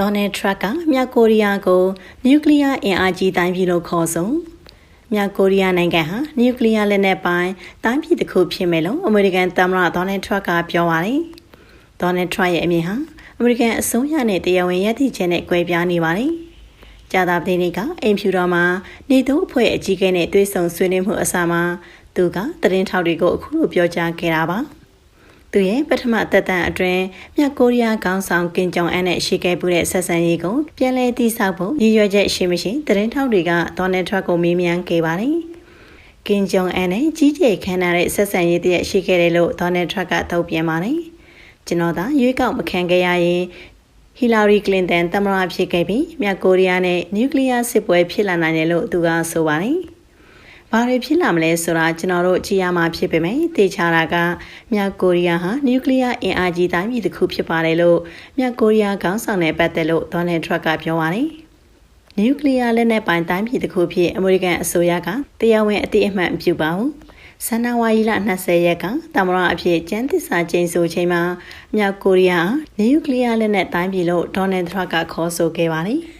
ဒေါ်နယ်ထရက်ကမြောက်ကိုရီးယားကိုနျူကလ িয়ার အင်အားကြီးတိုင်းပြည်လို့ခေါ်ဆိုမြောက်ကိုရီးယားနိုင်ငံဟာနျူကလ িয়ার လက်နက်ပိုင်းတိုင်းပြည်တစ်ခုဖြစ်မယ်လို့အမေရိကန်သမ္မတဒေါ်နယ်ထရက်ကပြောပါတယ်။ဒေါ်နယ်ထရရဲ့အမြင်ဟာအမေရိကန်အစိုးရနဲ့တရားဝင်ရည်တည်ချက်နဲ့꿰ပြားနေပါတယ်။ကြာသပတေးနေ့ကအိမ်ဖြူတော်မှာနေသူအဖွဲ့အကြီးအကဲနဲ့တွေ့ဆုံဆွေးနွေးမှုအစမှာသူကသတင်းထောက်တွေကိုအခုလိုပြောကြားခဲ့တာပါ။ သူရဲ့ပထမသက်တမ်းအတွင်းမြောက်ကိုရီးယားခေါင်းဆောင်ကင်ဂျုံအန်နဲ့ရှိခဲ့မှုတဲ့ဆက်ဆံရေးကိုပြန်လည်တည်ဆောက်ဖို့ရည်ရွယ်ချက်ရှိမရှိသတင်းထောက်တွေကဒေါ်နယ်ထရတ်ကိုမေးမြန်းခဲ့ပါတယ်။ကင်ဂျုံအန်နဲ့ကြီးကျယ်ခမ်းနားတဲ့ဆက်ဆံရေးတည်းရှိခဲ့တယ်လို့ဒေါ်နယ်ထရတ်ကထုတ်ပြန်ပါတယ်။ကျွန်တော်သာရွေးကောက်မခံခဲ့ရရင်ဟီလာရီကလင်တန်သမ္မတဖြစ်ခဲ့ပြီးမြောက်ကိုရီးယားနဲ့နျူကလ িয়ার စစ်ပွဲဖြစ်လာနိုင်တယ်လို့သူကဆိုပါတယ်။ ဘာတွေဖြစ်လာမလဲဆိုတာကျွန်တော်တို့ကြည့်ရမှာဖြစ်ပေမဲ့သိချတာကမြောက်ကိုရီးယားဟာနျူကလ িয়ার အင်အားကြီးတိုင်းပြည်တစ်ခုဖြစ်ပါတယ်လို့မြောက်ကိုရီးယားခေါင်းဆောင်နဲ့ပတ်သက်လို့ဒေါ်နယ်ထရက်ကပြောပါတယ်။နျူကလ িয়ার လက်နက်ပိုင်တိုင်းပြည်တစ်ခုဖြစ်အမေရိကန်အစိုးရကတရားဝင်အတိအမှန်ပြုပါဘူး။ဇန်နဝါရီလ20ရက်ကတမရအဖြစ်ကျန်းသစ္စာကျင်းဆိုချိန်မှာမြောက်ကိုရီးယားနျူကလ িয়ার လက်နက်တိုင်းပြည်လို့ဒေါ်နယ်ထရက်ကခေါ်ဆိုခဲ့ပါတယ်။